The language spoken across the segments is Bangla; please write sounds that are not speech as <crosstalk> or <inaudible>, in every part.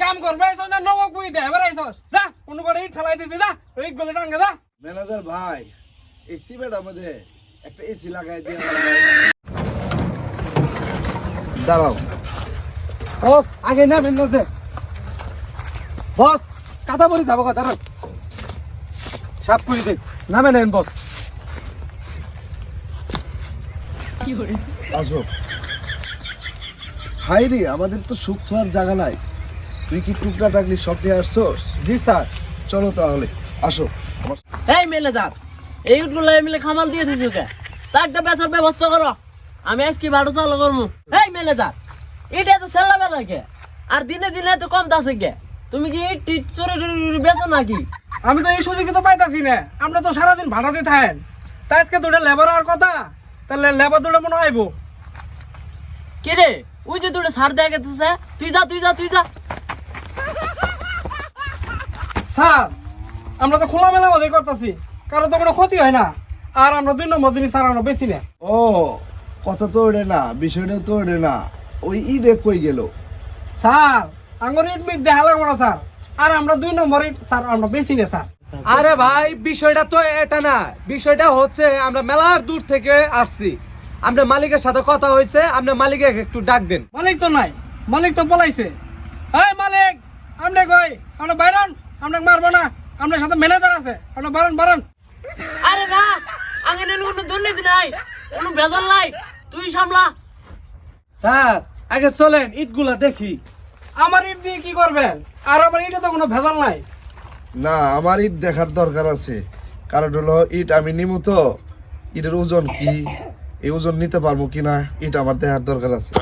কাম করবে আইছস না নবক বুই দে এবার আইছস যা কোন করে ইট ফেলাই দিছি যা ওই গলে টাঙ্গে যা। ম্যানেজার ভাই এই সিমেন্টের মধ্যে একটা এসি লাগাই দিয়ে দাঁড়াও। বস আগে না আছে বস কাদা পরি যাব কথা সাপ করে দে নামে নেন বস। আসো। হাই রে আমাদের তো সুখ থাকার জায়গা নাই। তুই কি টুকরা টাকলি সব নিয়ে আসছোস? জি স্যার। চলো তাহলে আসো। এই মেলে যার এই উঠগুলো মিলে খামাল দিয়ে দিছি ওকে। তাকে বেসার ব্যবস্থা করো। আমি আজকে ভাড়া চালু করব এই মেলে যার এটা তো সেলা বেলা কে। আর দিনে দিনে তো কম দাসে কে। তুমি কি এই টিট চরে বেছো নাকি? আমি তো এই সুযোগ তো পাইতাছি না। আমরা তো সারাদিন ভাড়া দিয়ে থাকেন। তাই আজকে দুটা লেবার আর কথা তাহলে লেবার দুটা মনে আইবো। কে রে? ওই যে তোরে সার দেয়া গেছে তুই যা তুই যা তুই যা। স্যার আমরা তো খোলা মেলা মধ্যে করতেছি কারও তো কোনো ক্ষতি হয় না। আর আমরা দুই নম্বর জিনিস আমরা বেশি না। ও কথা তো ওড়ে না বিষয়টা তো ওড়ে না। ওই ইরে কই গেল? স্যার আঙ্গুর ইট মিট দেখা লাগবো না স্যার। আর আমরা দুই নম্বর ইট স্যার আমরা বেশি না স্যার। আরে ভাই বিষয়টা তো এটা না। বিষয়টা হচ্ছে আমরা মেলার দূর থেকে আসছি। আমরা মালিকের সাথে কথা হয়েছে আপনার মালিকে একটু ডাক দেন। মালিক তো নাই মালিক তো পলাইছে এই মালিক আমরা কই? আমরা বাইরন আমরা মারবো না। আপনার সাথে ম্যানেজার আছে আমরা বারণ বারণ আরে না আগে নেন কোনো দুর্নীতি নাই কোনো ভেজাল নাই। তুই সামলা। স্যার আগে চলেন ইটগুলা দেখি। আমার ইট দিয়ে কি করবেন? আর আমার ইটে তো কোনো ভেজাল নাই। না আমার ইট দেখার দরকার আছে। কারণ হলো ইট আমি নিমু তো। ইটের ওজন কি? এই ওজন নিতে পারব কিনা ইট আমার দেখার দরকার আছে।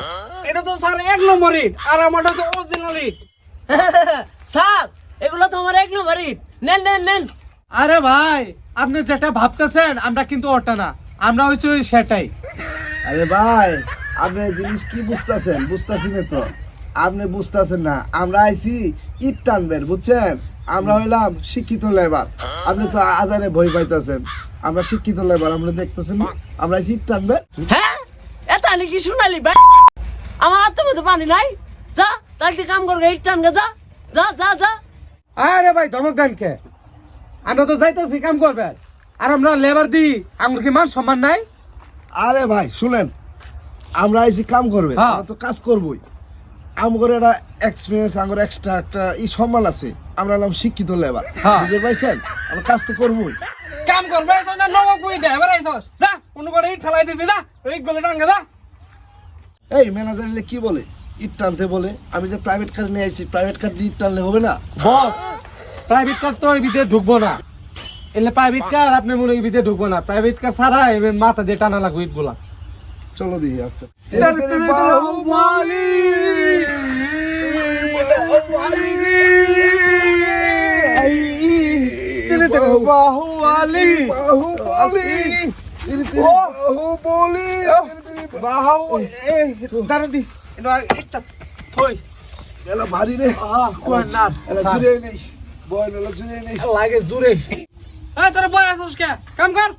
এটা তো স্যার এক নম্বর ইট আর আমারটা তো অরিজিনাল ইট। <laughs> স্যার এগুলো তো আমার এক নম্বর ইট। নেন নেন নেন। আরে ভাই আপনি যেটা ভাবতেছেন আমরা কিন্তু ওটা না। আমরা হচ্ছে ওই সেটাই। আরে ভাই আপনি জিনিস কি বুঝতেছেন? বুঝতেছি না তো। আপনি বুঝতেছেন না আমরা আইছি ইট টানবেন বুঝছেন? আমরা হইলাম শিক্ষিত লেবার। আপনি তো আজারে ভয় পাইতেছেন। আমরা শিক্ষিত লেবার আমরা দেখতেছেন না? আমরা ইট টানবেন হ্যাঁ? এটা আমি কি শুনালি ভাই আমার হাতে মধ্যে পানি নাই। যা তাকে কাম করবে এই টান যা। যা যা যা। আরে ভাই ধমক দেন কে? আমরা তো যাইতেছি কাম করবে। আর আমরা লেবার দিই আমার কি মান সম্মান নাই? আরে ভাই শুনেন আমরা আইছি কাম করবে হ্যাঁ। তো কাজ করবই। আমার একটা এক্সপিরিয়েন্স আমার এক্সট্রা একটা ই সম্মান আছে। আমরা হলাম শিক্ষিত লেবার হ্যাঁ। বুঝতে পারছেন? আমরা কাজ তো করবই। কাম করবে না নবক বুই দে এবার আইছস যা কোন করে ইট ফেলাই দিছি যা ওই গলে টাঙ্গে যা। এই ম্যানেজার এলে কি বলে? ইট টানতে বলে। আমি যে প্রাইভেট কার নিয়ে আইছি প্রাইভেট কার দিয়ে ইট টানলে হবে না? বস প্রাইভেট কার তো এর ভিতরে ঢুকবো না। এলে প্রাইভেট কার আপনি মনে ভিতরে ঢুকবো না। প্রাইভেট কার ছাড়া এবার মাথা দিয়ে টানা লাগবে ইটগুলা। চলো দিই আচ্ছা। বাহুবলী! বাহুবলি। বাহুবলি। বাহুবলি। দাঁড়া দি। এটা থই। এলা ভারী রে। না। নেই বয় নেই লাগে জোরে এই তোর বয় কে? কাম কর।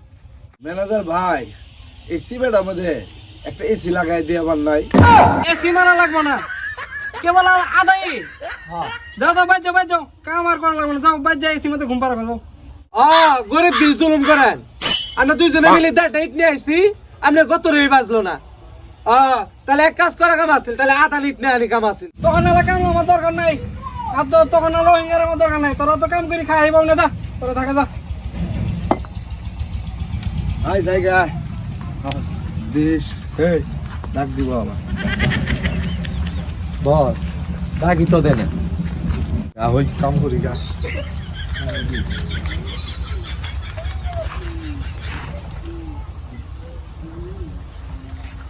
ম্যানেজার ভাই এই সিমেন্টের মধ্যে একটা এসি লাগাই দিয়ে আমার নাই। এসি মারা লাগবো না। কেবল আদাই। যাও যাও কাম আর করা লাগবে না। যাও বাজ যাও এসি মধ্যে ঘুম পাড়া যাও। আহ গরিব দিল জুলুম করেন। আমরা দুইজনে মিলে দেড়টা ইট নিয়ে আসছি আপনি কত রই বাজলো না। আহ তাহলে এক কাজ করা কাম আছিল তাহলে আধা লিট নিয়ে আনি কাম আছিল। তখন এলা কাম আমার দরকার নাই। আর তো তখন এলা হিঙ্গার আমার দরকার নাই। তোরা তো কাম করে খাই পাও না দা। তোরা থাকা যা। আয় জায়গা দেশ হে ডাক দিব আবার। বস ডাকি তো দেন। হই কাম করি গা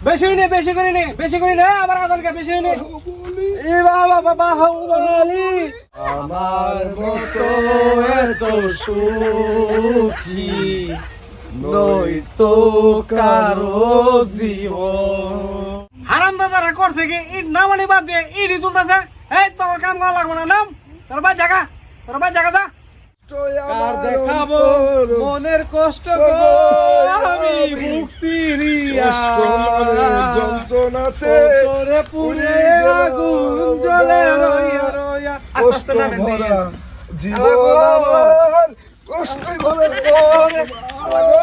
বেশি নে বেশি করে নে বেশি করে নে আবার আদার কে বেশি নে এ বাবা বাবা বাহুবলি আমার মতো এত সুখী নই তো কারও জীবন। হারাম দাদারা করছে কি ইট না মানে বাদ দিয়ে ইট তুলতেছে এই তোর কাম করা লাগবে না নাম। তোর বাদ জায়গা তোর বাদ জায়গা যা। কার আমার দেখাবো? মনের কষ্ট গো, আমি মুক্তি যন্ত্রণাতে তোরে পুরে আগুন জ্বলে রইয়া রইয়া। আস্তে কষ্ট আস্তে জীবন কষ্ট ভরা।